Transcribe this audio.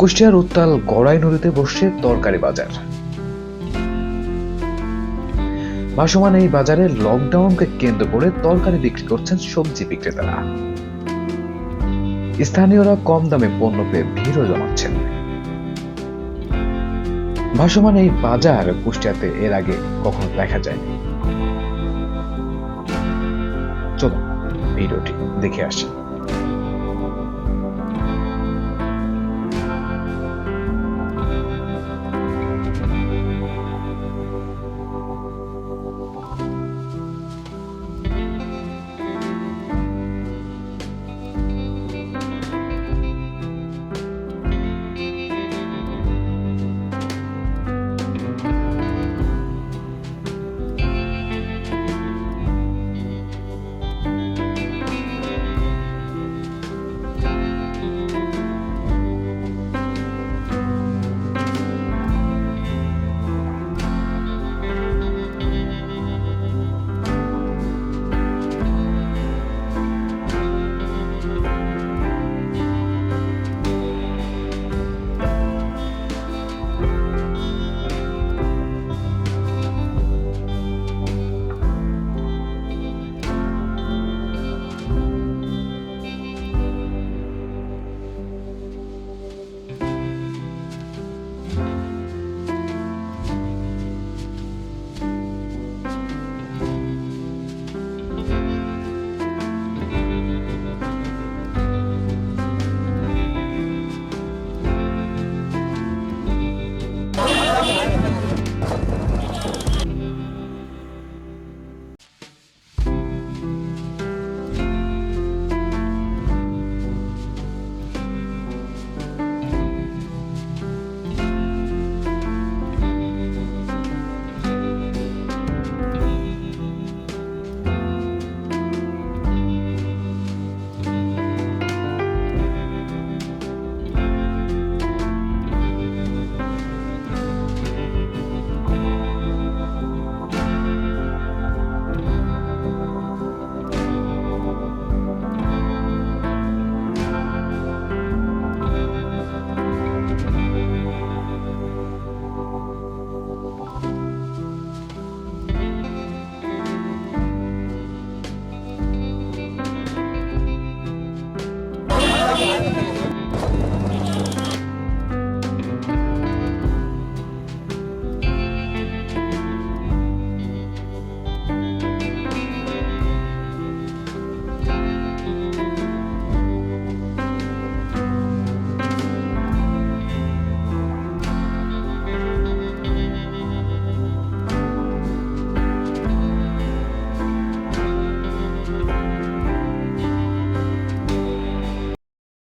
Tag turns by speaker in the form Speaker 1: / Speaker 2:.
Speaker 1: কুষ্টিয়ার উত্তাল গড়াই নদীতে বসছে তরকারি বাজার। ভাসমান এই বাজারে লকডাউনকে কেন্দ্র করে তরকারি বিক্রি করছেন সবজি বিক্রেতারা। স্থানীয়রা কম দামে পণ্য পেয়ে ভিড়ও জমাচ্ছেন। ভাসমান এই বাজার কুষ্টিয়াতে এর আগে কখনো দেখা যায়নি। চলো ভিডিওটি দেখে আসি।